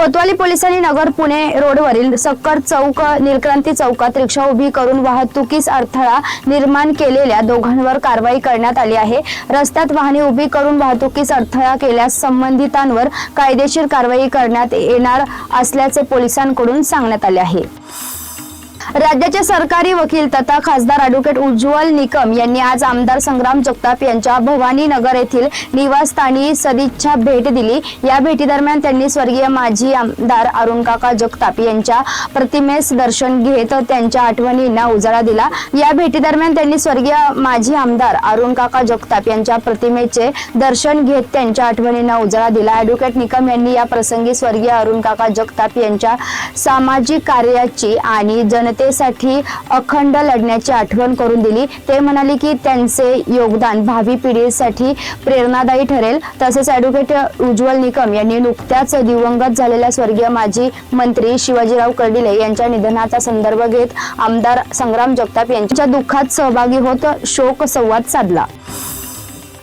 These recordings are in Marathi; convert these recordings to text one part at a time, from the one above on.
कोतवाली पोलिसांनी नगर पुणे रोडवरील सक्कर चौक निलक्रांती चौकात रिक्षा उभी करून वाहतुकीस अडथळा निर्माण केलेल्या दोघांवर कारवाई करण्यात आली आहे. रस्त्यात वाहने उभी करून वाहतुकीस अडथळा केल्यास संबंधितांवर कायदेशीर कारवाई करण्यात येणार असल्याचे पोलिसांकडून सांगण्यात आले आहे. राज्याचे सरकारी वकील तथा खासदार ॲडव्होकेट उज्ज्वल निकम यांनी आज आमदार संग्राम जगताप यांच्या भवानीनगर येथील निवासस्थानी सदिच्छा भेट दिली. या भेटीदरम्यान त्यांनी स्वर्गीय माजी आमदार अरुणकाका जगताप यांच्या प्रतिमेस दर्शन घेत त्यांच्या आठवणींना उजाळा दिला. या भेटीदरम्यान त्यांनी स्वर्गीय माजी आमदार अरुणकाका जगताप यांच्या प्रतिमेचे दर्शन घेत त्यांच्या आठवणींना उजाळा दिला. ॲडव्होकेट निकम यांनी या प्रसंगी स्वर्गीय अरुणकाका जगताप यांच्या सामाजिक कार्याची आणि जनते जनतेसाठी अखंड लढण्याची आठवण करून दिली. ते म्हणाले की त्यांचे योगदान भावी पिढीसाठी प्रेरणादायी ठरेल. तसेच ॲडव्होकेट उज्ज्वल निकम यांनी नुकत्याच दिवंगत झालेल्या स्वर्गीय माजी मंत्री शिवाजीराव कर्डिले यांच्या निधनाचा संदर्भ घेत आमदार संग्राम जगताप यांच्या दुःखात सहभागी होत शोक संवाद साधला.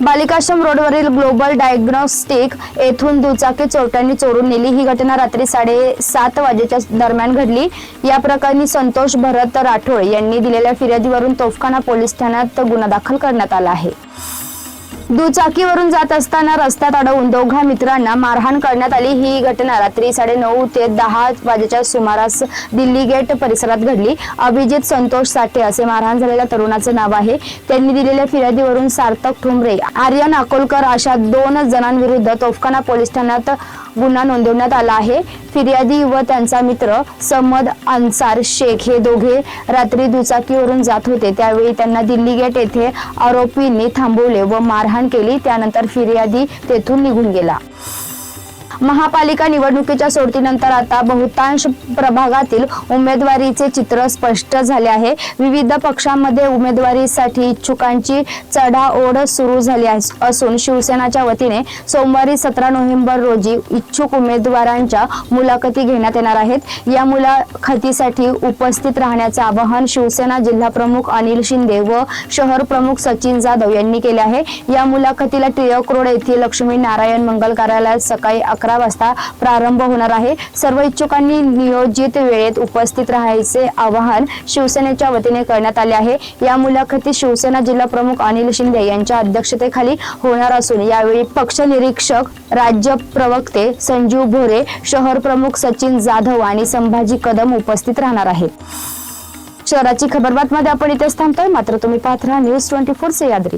बालिकाश्रम रोडवरील ग्लोबल डायग्नोस्टिक येथून दुचाकी चोरट्यांनी चोरून नेली. ही घटना रात्री साडेसात वाजेच्या दरम्यान घडली. या प्रकरणी संतोष भरत राठोड यांनी दिलेल्या फिर्यादीवरून तोफखाना पोलीस ठाण्यात गुन्हा दाखल करण्यात आला आहे. दुचाकीवरून जात असताना रस्त्यात अडवून दोघा मित्रांना मारहाण करण्यात आली. ही घटना रात्री साडे नऊ ते दहा वाजेच्या सुमारास दिल्ली गेट परिसरात घडली. अभिजित संतोष साठे असे मारहाण झालेल्या तरुणाचे नाव आहे. त्यांनी दिलेल्या फिर्यादीवरून सार्थक ठुमरे आर्यन अकोलकर अशा दोन जणांविरुद्ध तोफखाना पोलीस ठाण्यात गुन्हा नोंदवण्यात आला आहे. फिर्यादी व त्यांचा मित्र समद अन्सार शेख हे दोघे रात्री दुचाकीवरून जात होते. त्यावेळी त्यांना दिल्ली गेट येथे आरोपींनी थांबवले व मारहाण केली. त्यानंतर फिर्यादी तेथून निघून गेला. महापालिका निवडणुकीच्या सोडतीनंतर आता बहुतांश प्रभागातील उमेदवारीचे चित्र स्पष्ट झाले आहे. विविध पक्षांमध्ये उमेदवारीसाठी इच्छुकांची चढाओढ सुरू झाली असून शिवसेनाच्या वतीने सोमवारी सतरा नोव्हेंबर रोजी इच्छुक उमेदवारांच्या मुलाखती घेण्यात येणार आहेत. या मुलाखतीसाठी उपस्थित राहण्याचे आवाहन शिवसेना जिल्हा प्रमुख अनिल शिंदे व शहर प्रमुख सचिन जाधव यांनी केले आहे. या मुलाखतीला टिळक रोड येथील लक्ष्मी नारायण मंगल कार्यालयात सकाळी अकरा वाजता प्रारंभ होणार आहे. सर्व इच्छुकांनी नियोजित वेळेत उपस्थित राहायचे आवाहन शिवसेनेच्या वतीने करण्यात आले आहे. या मुलाखतीत शिवसेना जिल्हा प्रमुख अनिल शिंदे यांच्या अध्यक्षतेखाली होणार असून यावेळी पक्ष निरीक्षक राज्य प्रवक्ते संजीव भोरे शहर प्रमुख सचिन जाधव आणि संभाजी कदम उपस्थित राहणार आहे शहराची खबरबातमध्ये आपण इथेच थांबतोय. मात्र तुम्ही पाहत राहा न्यूज ट्वेंटी फोर सह्याद्री